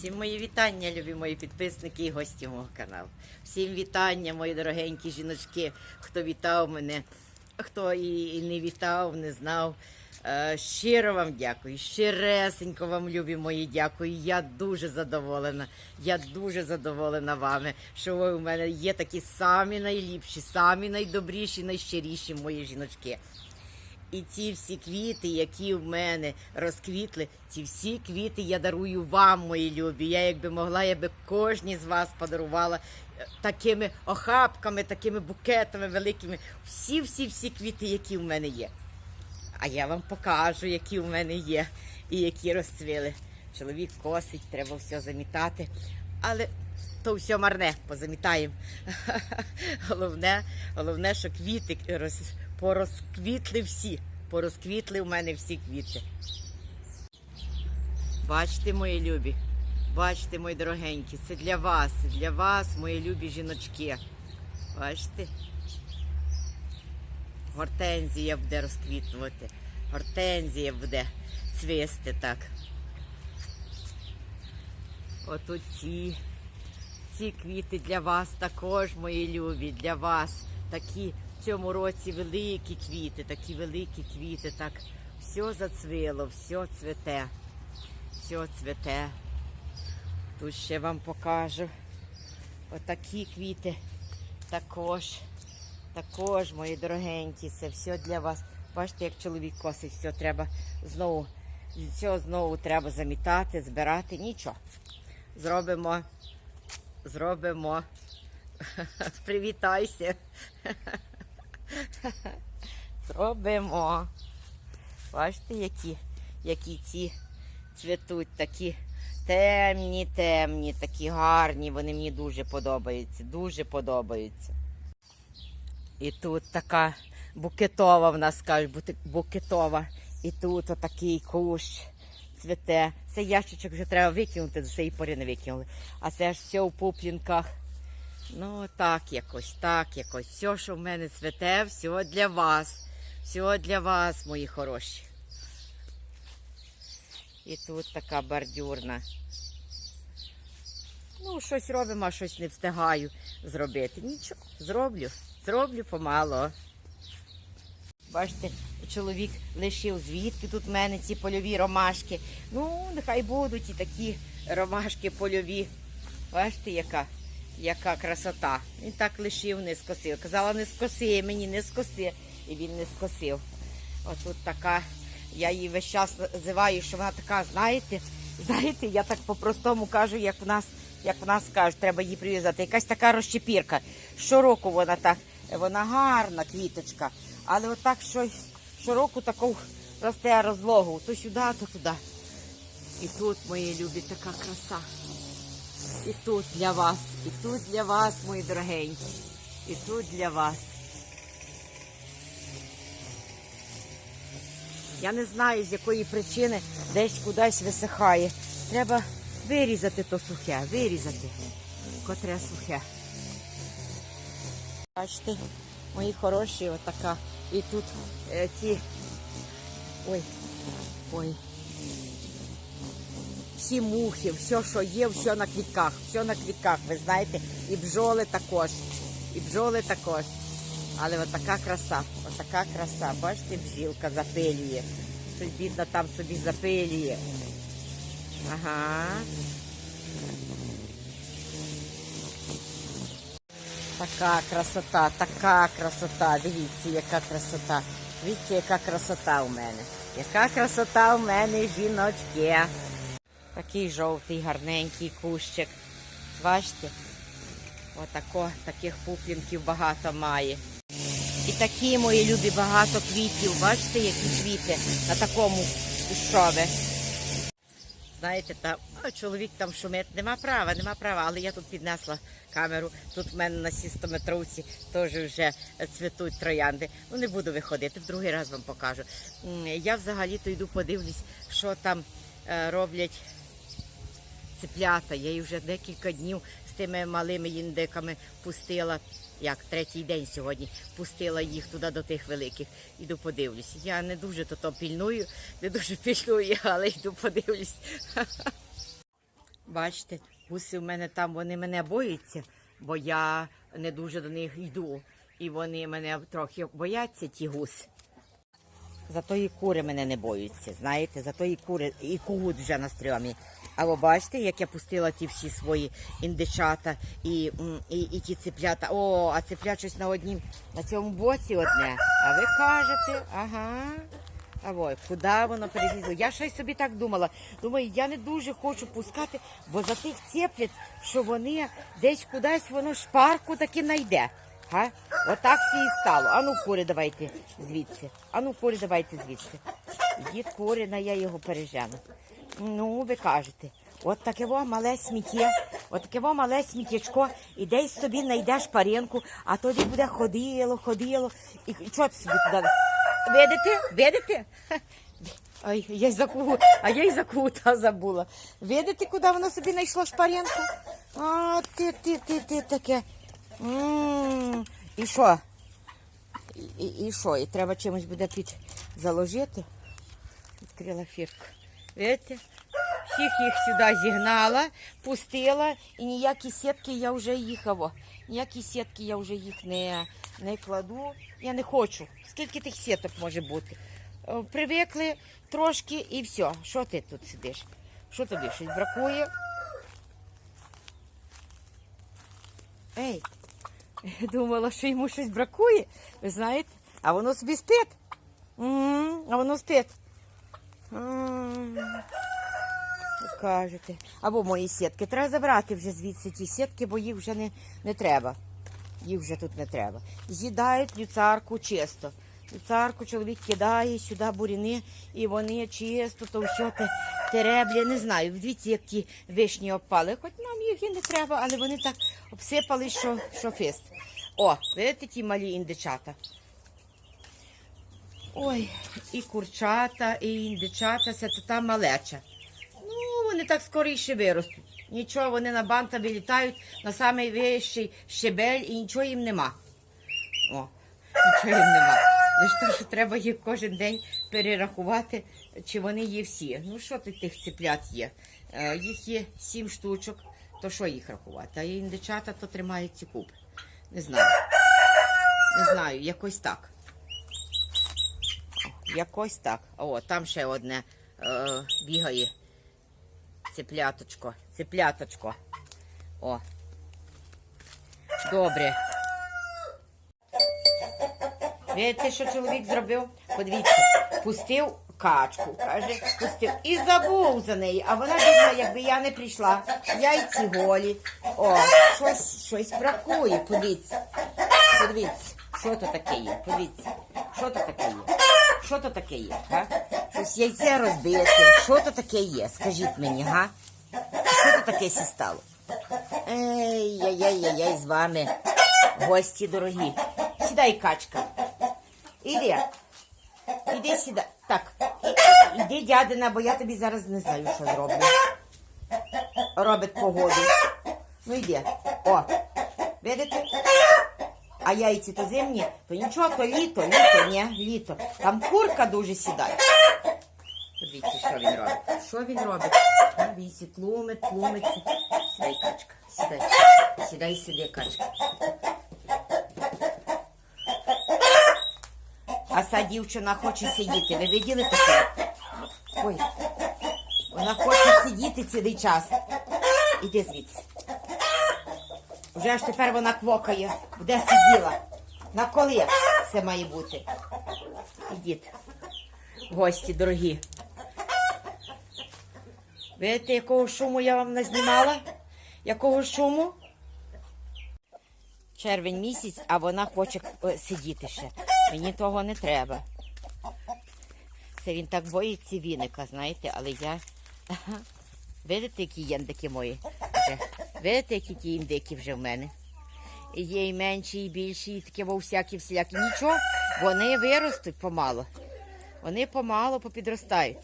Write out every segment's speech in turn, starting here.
Всім мої вітання, любі мої підписники і гості мого каналу. Всім вітання, мої дорогенькі жіночки, хто вітав мене, хто і, не вітав, не знав. Е, щиро вам дякую, щиресенько вам, любі мої, дякую. Я дуже задоволена. Я дуже задоволена вами, що ви у мене є такі самі найліпші, самі найдобріші, найщиріші мої жіночки. І ці всі квіти, які в мене розквітли, ці всі квіти я дарую вам, мої любі. Я якби могла, я би кожній з вас подарувала е, такими охапками, такими букетами великими. Всі, всі, всі квіти, які в мене є. А я вам покажу, які в мене є і які розцвіли. Чоловік косить, треба все замітати. Але то все марне, позамітаємо. Головне, головне, що квіти роз, порозквітли всі. Порозквітли у мене всі квіти. Бачите, мої любі, бачите, мої дорогенькі, це для вас, для вас, мої любі жіночки. Бачите? Гортензія буде розквітнути. Гортензія буде цвісти так. Отут ці, ці квіти для вас також, мої любі, для вас. Такі в цьому році великі квіти, такі великі квіти. Так, все зацвіло, все цвете. Все цвете. Тут ще вам покажу. Отакі квіти також. Також, мої дорогенькі, це все для вас. Бачите, як чоловік косить, все треба знову, все знову треба замітати, збирати. Нічого. Зробимо, зробимо. Привітайся. Зробимо. Бачите, які, які ці цвітуть, такі темні, темні, такі гарні. Вони мені дуже подобаються, дуже подобаються. І тут така букетова в нас кажуть, букетова. І тут отакий кущ цвіте. Це ящичок вже треба викинути, до цієї пори не викинули. А це ж все у пуплінках. Ну, так якось, так якось. Все, що в мене цвіте, все для вас. Все для вас, мої хороші. І тут така бордюрна. Ну, щось робимо, а щось не встигаю зробити. Нічого, зроблю. Зроблю помало. Бачите, чоловік лишив звідки тут в мене ці польові ромашки. Ну, нехай будуть і такі ромашки польові. Бачите, яка, яка красота. Він так лишив, не скосив. Казала, не скоси, мені не скоси. І він не скосив. Отут така, я її весь час називаю, що вона така, знаєте, знаєте, я так по-простому кажу, як в нас, як в нас кажуть, треба її прив'язати. Якась така розчепірка. Щороку вона так, вона гарна квіточка, але отак щось щороку таку росте розлогу, то сюди, то туди. І тут, мої любі, така краса. І тут для вас, і тут для вас, мої дорогенькі, і тут для вас. Я не знаю, з якої причини десь кудись висихає. Треба вирізати то сухе, вирізати, котре сухе. Бачите, мої хороші, отака. І тут е. Ой, ой. Всі мухи, все, що є, все на квітках, все на квітках, ви знаєте, і бджоли також. І бджоли також. Але отака краса, отака краса. Бачите, бджілка запилює. Щось бідно там собі запилює. Ага. Така красота, така красота. Дивіться, яка красота. Дивіться, яка красота у мене. Яка красота у мене, жіночки. Такий жовтий, гарненький кущик. Бачите? Отако, таких пуплінків багато має. І такі мої любі багато квітів. Бачите, які квіти на такому кущові. Знаєте, там а, чоловік там шумить, нема права, нема права, але я тут піднесла камеру. Тут в мене на сістометровці теж вже цвітуть троянди. Ну не буду виходити, в другий раз вам покажу. Я взагалі-то йду подивлюсь, що там е, роблять цеплята. Я їх вже декілька днів тими малими індиками пустила. Як третій день сьогодні пустила їх туди до тих великих. Іду подивлюсь. Я не дуже то, то пільную, не дуже пільную, але йду подивлюсь. Бачите, гуси в мене там, вони мене бояться, бо я не дуже до них йду. І вони мене трохи бояться, ті гуси. Зато і кури мене не боються, знаєте, зато і кури, і кугут вже на стрьомі. А ви бачите, як я пустила ті всі свої індичата і, і, і ті цеплята. О, а цеплят щось на однім, на цьому боці одне. А ви кажете, ага. А ой, куди воно перелізло? Я щось собі так думала. Думаю, я не дуже хочу пускати, бо за тих цеплять, що вони десь кудись воно шпарку таки найде. Га? Отак всі і стало. Ану, кури, давайте звідси. Ану, кури, давайте звідси. Дід курина, я його пережену. Ну, ви кажете, от таке во мале сміття, от таке во мале сміттячко, і десь собі знайдеш паренку, а тоді буде ходило, ходило. І що ти собі туди? Видите? Видите? Ай, я й за а я й за кута забула. Видите, куди воно собі знайшло шпаренку? А, ти, ти, ти, ти таке. М, І що? І, і, і що? І треба чимось буде під заложити. Відкрила фірку. Видите? Всіх їх сюди зігнала, пустила, і ніякі сітки я вже їх, ніякі сітки я вже їх не, не кладу. Я не хочу. Скільки тих сіток може бути? Е, Привикли трошки і все. Що ти тут сидиш? Що тобі щось бракує? Ей, думала, що йому щось бракує, ви знаєте, а воно собі спить. А воно спить. Кажете. Або мої сітки. Треба забрати вже звідси ті сітки, бо їх вже не, не треба. Їх вже тут не треба. З'їдають люцарку чисто. Люцарку чоловік кидає сюди буріни, і вони чисто, то все те тереблі. Не знаю. Дивіться, як ті вишні обпали. Хоч нам їх і не треба, але вони так обсипали, що, що фест. О, видите ті малі індичата. Ой, і курчата, і індичата, це то та малеча. Ну, вони так скоріше виростуть. Нічого, вони на банта вилітають на самий вищий щебель і нічого їм нема. О, нічого їм нема. Лише те, що треба їх кожен день перерахувати, чи вони є всі. Ну, що тут тих циплят є? Е, їх є сім штучок, то що їх рахувати? А індичата то тримають ці купи. Не знаю. Не знаю, якось так. Якось так. О, там ще одне е, бігає. Цепляточко, цепляточко. О. Добре. Видите, що чоловік зробив? Подивіться, пустив качку, каже, пустив. І забув за неї. А вона бідна, якби я не прийшла. Яйці голі. О, щось, щось бракує. Подивіться. Подивіться, що то таке є. Подивіться, що то таке є. Що то таке є? Га? Щось яйце розбите. Що то таке є? Скажіть мені, га? Що то таке сі стало? Ей, яй яй яй яй з вами. Гості дорогі. Сідай, качка. Іди. Іди сюди. Так. Іди, дядина, бо я тобі зараз не знаю, що зроблю. Робить погоду. Ну йди. О. Видите? А яйці то зимні, то нічого, то літо, літо, ні, літо. Там курка дуже сідає. Подивіться, що він робить. Що він робить? Сі тлумить, тлумить. Сідай, качка, сідай. Сідай, сиди, качка. А ця дівчина хоче сидіти. Ви виділи таке? Ой, вона хоче сидіти цілий час. Іди звідси. Вже ж тепер вона квокає. Де сиділа? На коли це має бути? Ідіть. Гості дорогі. Видите, якого шуму я вам назнімала? Якого шуму? Червень місяць, а вона хоче е, сидіти ще. Мені того не треба. Це він так боїться віника, знаєте, але я. Видите, які індики мої? Видите, які ті індики вже в мене? Є і менші, і більші, і такі во всякі всілякі. Нічого, вони виростуть помало. Вони помало попідростають.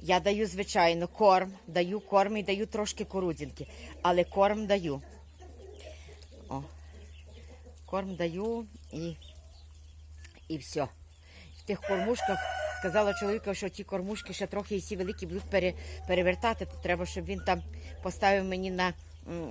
Я даю, звичайно, корм, даю корм і даю трошки корудзинки, але корм даю. О, корм даю і, і все. В тих кормушках сказала чоловіку, що ті кормушки ще трохи і всі великі будуть пере, перевертати, то треба, щоб він там поставив мені на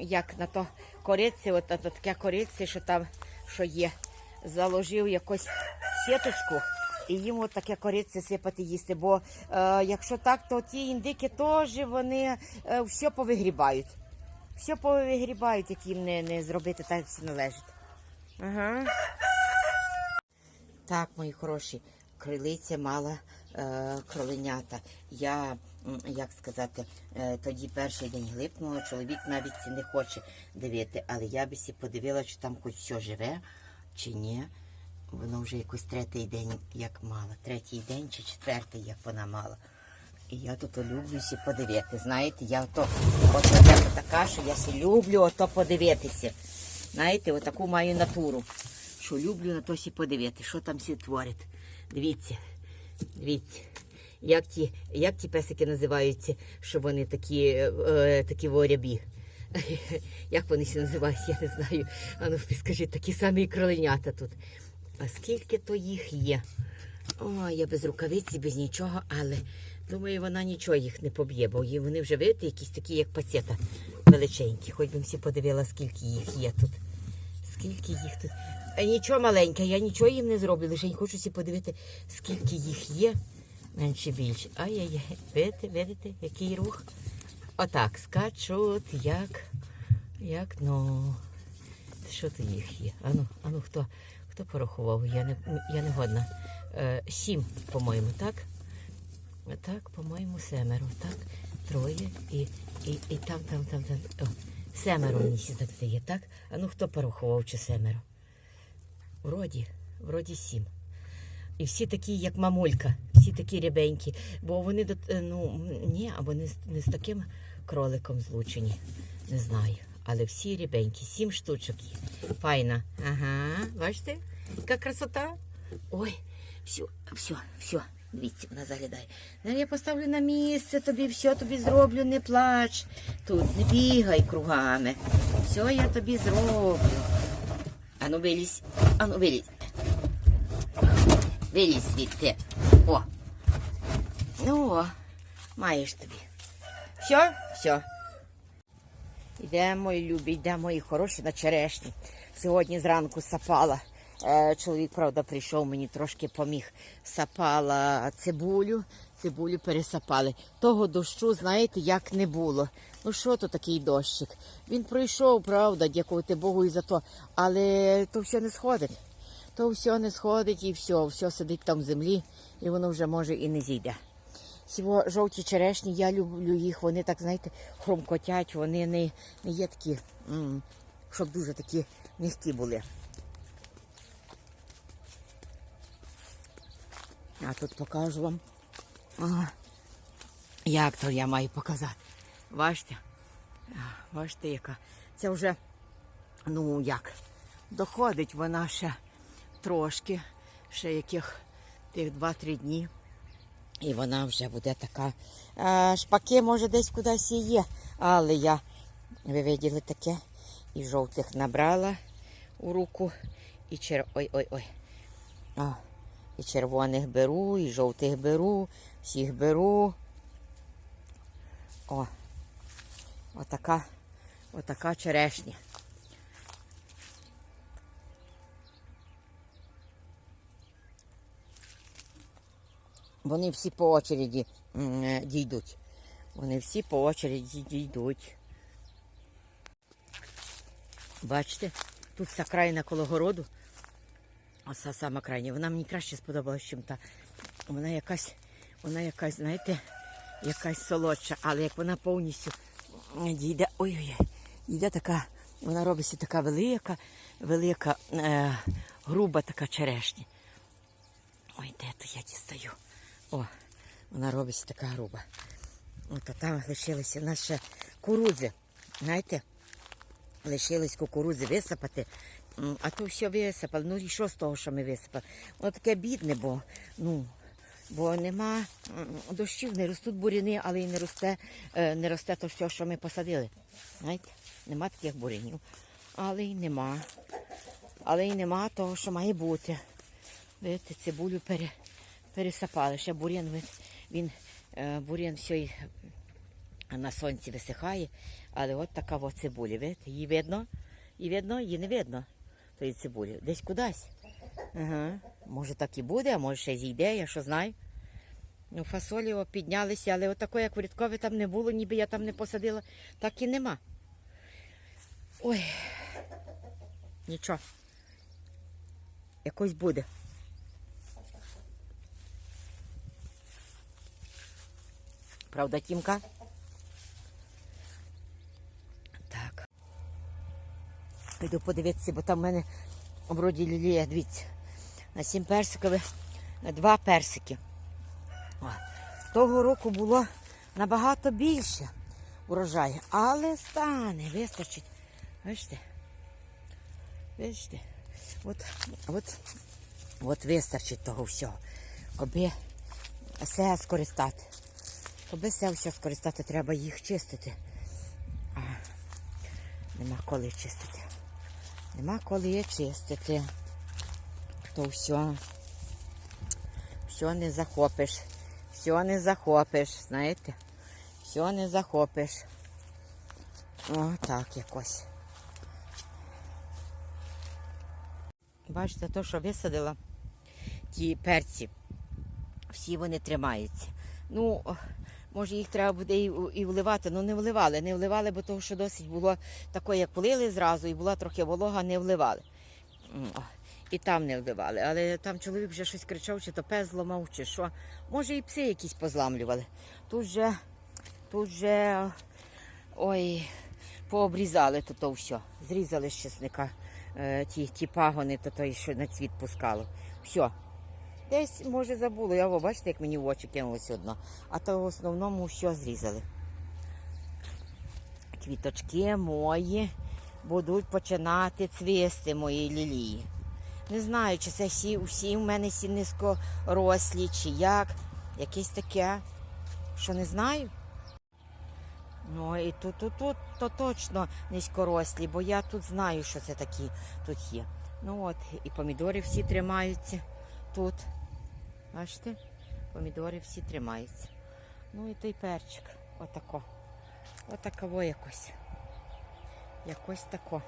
як на то кориці, от на то таке кориці, що там що є. Заложив якусь сіточку і їм от таке кориці сипати їсти. Бо е, якщо так, то ті індики теж вони е, все повигрібають. Все повигрібають, як їм не, не зробити так, як все належить. Ага. Так, мої хороші, крилиця мала е, кроленята. Я, як сказати, е, тоді перший день глипнула, чоловік навіть не хоче дивити, але я би сі подивила, чи там хоч що живе, чи ні. Воно вже якось третій день як мала. Третій день чи четвертий, як вона мала. І я тут люблю сі подивити. Знаєте, я ото, от така, що я сі люблю ото подивитися. Знаєте, отаку маю натуру, що люблю на то сі подивити, що там всі творять. Дивіться, дивіться. Як ті, як ті песики називаються, що вони такі, е, е, такі ворябі? Як вони всі називають, я не знаю. А ну скажіть, такі самі кроленята тут. А скільки то їх є? О, я без рукавиці, без нічого, але думаю, вона нічого їх не поб'є, бо вони вже видите, якісь такі, як пацета величенькі. Хоч би всі подивила, скільки їх є тут. Скільки їх тут. А нічого маленьке, я нічого їм не зроблю, лише хочу всі подивити, скільки їх є. Менше більше. Ай-яй-яй. Видите, видите, який рух? Отак, скачуть, як. Як ну. Що то їх є? Ану, ану, хто, хто порахував? Я не, я не годна. Е, сім, по-моєму, так? Так, по-моєму, семеро, так? Троє і, і, і там, там, там, там. О, семеро мені сі так здає, так? А ну хто порахував чи семеро? Вроді, вроді сім. І всі такі, як мамулька, всі такі рябенькі. Бо вони е, ну ні, або не, не з таким кроликом злучені. Не знаю. Але всі рябенькі, сім штучок. Файна. Ага, бачите? Яка красота. Ой, все, все, все. Дивіться, вона заглядає. Я поставлю на місце тобі, все тобі зроблю, не плач. Тут не бігай кругами. Все я тобі зроблю. Ану вилізь, ану вилізь. Вилізь звідти. О. Ну, о, маєш тобі. Все? Все. Йдемо, мої любі, йдемо, мої хороші на черешні. Сьогодні зранку сапала. Е, чоловік, правда, прийшов, мені трошки поміг. Сапала цибулю, цибулю пересапали. Того дощу, знаєте, як не було. Ну що то такий дощик? Він пройшов, правда, дякувати Богу і за то. Але то все не сходить. То все не сходить і все, все сидить там в землі, і воно вже може і не зійде. Ці жовті черешні, я люблю їх, вони так, знаєте, хромкотять, вони не, не є такі, щоб дуже такі м'які були. А тут покажу вам. Як то я маю показати? Бачите? Бачите, яка. Це вже, ну як, доходить вона ще трошки, ще яких тих 2-3 дні. І вона вже буде така. Шпаки, може, десь кудись і є. Але я, ви виділи таке, і жовтих набрала у руку, і чер... Ой-ой-ой. І червоних беру, і жовтих беру, всіх беру. О, отака, отака черешня. Вони всі по очереді е, дійдуть. Вони всі по очереді дійдуть. Бачите, тут вся крайна коло городу. Оса сама крайня. Вона мені краще сподобалась, ніж та. Вона якась, вона якась, знаєте, якась солодша, але як вона повністю дійде, ой-ой, йде така, вона робиться така велика, велика, е, груба така черешня. Ой, де то я дістаю? О, вона робиться така груба. От а там лишилися нас ще. Знаєте, лишились кукурудзи висипати. А то все висипали. Ну і що з того, що ми висипали? Воно таке бідне, бо ну. Бо нема дощів, не ростуть буряни, але й не росте, е, не росте то все, що ми посадили. Знаєте, нема таких бурянів. Але й нема. Але й нема того, що має бути. Видите, цибулю пере, пересапали. Ще бур'ян, він, е, бур'ян все й на сонці висихає, але от така цибуля, видите, її видно, її видно, її не видно, тої цибулі. Десь кудись. Ага. Може так і буде, а може ще зійде, я що знаю. Ну, фасолі о, піднялися, але отакої, як в Рідкові там не було, ніби я там не посадила, так і нема. Ой. Нічого. Якось буде. Правда, Тімка? Так. Піду подивитися, бо там в мене вроді лілія, дивіться. На сім персикових, на два персики. О, того року було набагато більше урожаю, але стане, вистачить. Бачите? Бачите? От, от, от вистачить того всього. Аби все скористати. Аби все все скористати, треба їх чистити. А нема коли чистити. Нема коли чистити. То все. Все не захопиш. Все не захопиш, знаєте? Все не захопиш. О, так якось. Бачите, то, що висадила, ті перці, всі вони тримаються. Ну, може їх треба буде і, і вливати, ну не вливали. Не вливали, бо того, що досить було таке, як полили зразу, і була трохи волога, не вливали. І там не вливали. Але там чоловік вже щось кричав, чи то пес зламав, чи що. Може і пси якісь позламлювали. Тут же, тут же, ой, пообрізали то, то все. Зрізали з чесника е, ті, ті пагони, то той, що на цвіт пускало. Все. Десь, може, забуло. Я бачите, як мені в очі кинулося одно. А то в основному все зрізали. Квіточки мої будуть починати цвісти мої лілії. Не знаю, чи це всі, всі в мене всі низькорослі, чи як. Якесь таке, що не знаю. Ну і тут, тут, тут то точно низькорослі, бо я тут знаю, що це такі тут є. Ну от, і помідори всі тримаються тут. Бачите? Помідори всі тримаються. Ну і той перчик. Отако. Отаково якось. Якось тако.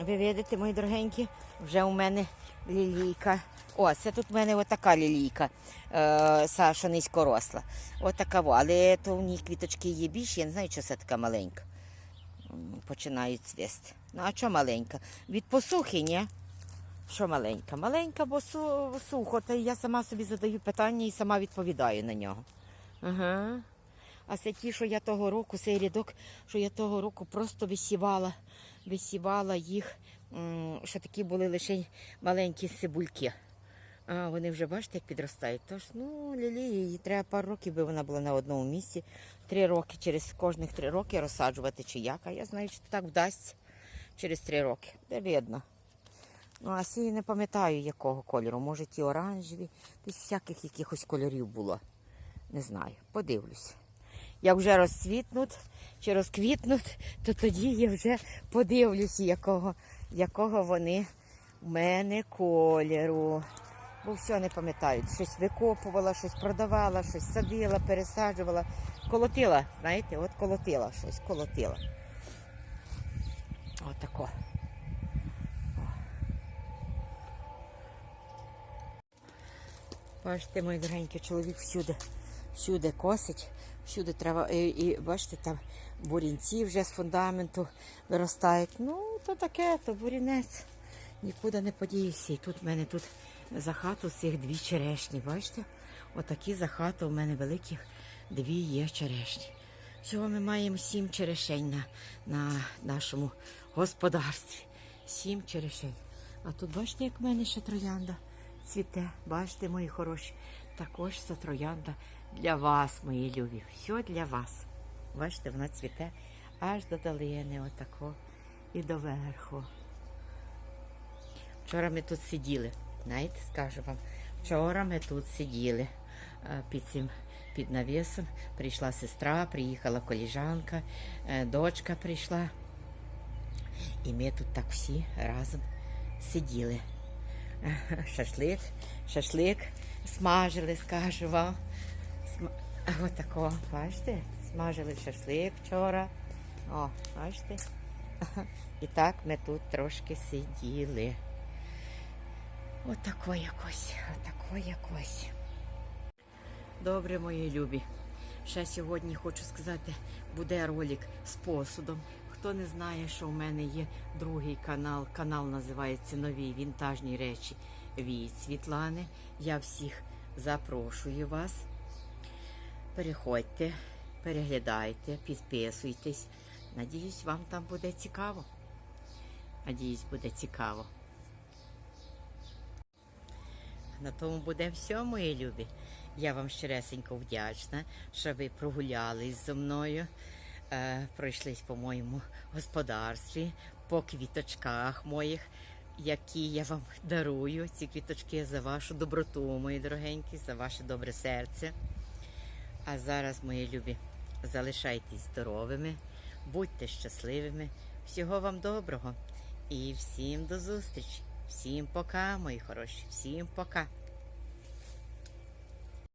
Ви видите, мої дорогенькі, вже у мене лілійка. О, це тут в мене отака лілійка, е, Саша низькоросла. Отака, але то в ній квіточки є більші, я не знаю, що це така маленька. Починають цвісти. Ну, а що маленька? Від посухи, ні? Що маленька? Маленька, бо су- сухо, та я сама собі задаю питання і сама відповідаю на нього. Ага. А це ті, що я того року, цей рядок, що я того року просто висівала, висівала їх, що такі були лише маленькі цибульки. А вони вже бачите, як підростають. Тож, ну, лілії, їй треба пару років, би вона була на одному місці. Три роки, через кожних три роки розсаджувати чи як. А я знаю, що так вдасться через три роки. Де видно. Ну, а сі не пам'ятаю, якого кольору. Може, ті оранжеві, десь всяких якихось кольорів було. Не знаю, подивлюсь. Як вже розцвітнуть чи розквітнуть, то тоді я вже подивлюся, якого, якого вони в мене кольору. Бо все не пам'ятаю. Щось викопувала, щось продавала, щось садила, пересаджувала. Колотила, знаєте, от колотила щось, колотила. Отако. Бачите, мій дорогенький чоловік всюди, всюди косить, всюди треба. І, і бачите, там бурінці вже з фундаменту виростають. Ну, то таке, то бурінець. Нікуди не подієшся. І тут в мене тут за хату цих дві черешні. Бачите? Отакі за хату у мене великих дві є черешні. Всього ми маємо сім черешень на, на нашому господарстві. Сім черешень. А тут бачите, як в мене ще троянда цвіте. Бачите, мої хороші. Також це троянда для вас, мої любі. Все для вас. Бачите, вона цвіте аж до долини, отако і до верху. Вчора ми тут сиділи. Знаєте, скажу вам. Вчора ми тут сиділи е, під цим під навісом. Прийшла сестра, приїхала коліжанка, е, дочка прийшла. І ми тут так всі разом сиділи. Шашлик, шашлик смажили, скажу вам. Сма... Отако, бачите? Смажили шашлик вчора. О, бачите? І так ми тут трошки сиділи. Отако якось, отако якось. Добре, мої любі. Ще сьогодні хочу сказати, буде ролик з посудом. Хто не знає, що в мене є другий канал. Канал називається Нові вінтажні речі від Світлани. Я всіх запрошую вас. Переходьте, переглядайте, підписуйтесь. Надіюсь, вам там буде цікаво. Надіюсь, буде цікаво. На тому буде все, мої любі. Я вам щиресенько вдячна, що ви прогулялись зі мною, пройшлись по моєму господарстві, по квіточках моїх, які я вам дарую. Ці квіточки за вашу доброту, мої дорогенькі, за ваше добре серце. А зараз, мої любі, залишайтесь здоровими, будьте щасливими. Всього вам доброго і всім до зустрічі. Всім пока, мої хороші, всім пока.